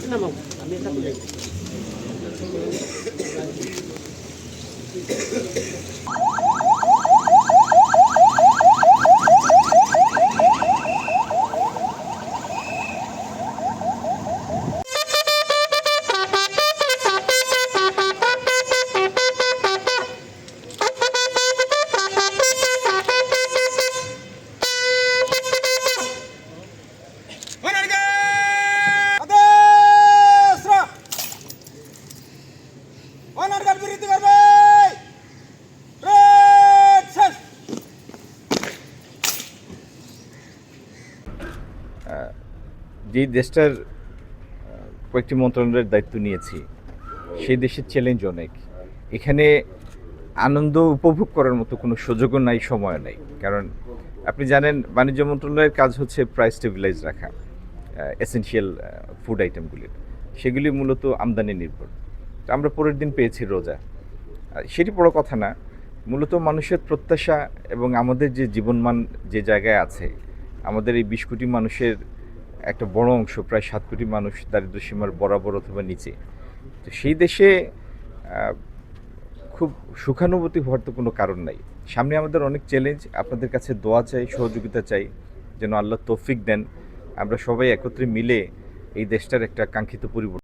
cái nào mo. Ambil sa kulit. রেড যেই দেশটার কয়েকটি মন্ত্রণালয়ের দায়িত্ব নিয়েছি, সেই দেশের চ্যালেঞ্জ অনেক। এখানে আনন্দ উপভোগ করার মতো কোনো সুযোগও নাই সময় নাই। কারণ আপনি জানেন, বাণিজ্য মন্ত্রণালয়ের কাজ হচ্ছে প্রাইস স্টেবিলাইজ রাখা এসেনশিয়াল ফুড আইটেমগুলির সেগুলি মূলত আমদানি নির্ভর। আমরা পরের দিন পেয়েছি রোজা। সেটি বড় কথা না, মূলত মানুষের প্রত্যাশা এবং আমাদের যে জীবনমান যে জায়গায় আছে, আমাদের এই বিশ কোটি মানুষের একটা বড় অংশ, প্রায় সাত কোটি মানুষ দারিদ্র সীমার বরাবর অথবা নিচে। তো সেই দেশে খুব সুখানুভূতি হওয়ার তো কোনো কারণ নাই। সামনে আমাদের অনেক চ্যালেঞ্জ আপনাদের কাছে দোয়া চাই, সহযোগিতা চাই, যেন আল্লাহ তৌফিক দেন। আমরা সবাই একত্রে মিলে এই দেশটার একটা কাঙ্ক্ষিত পরিবর্তন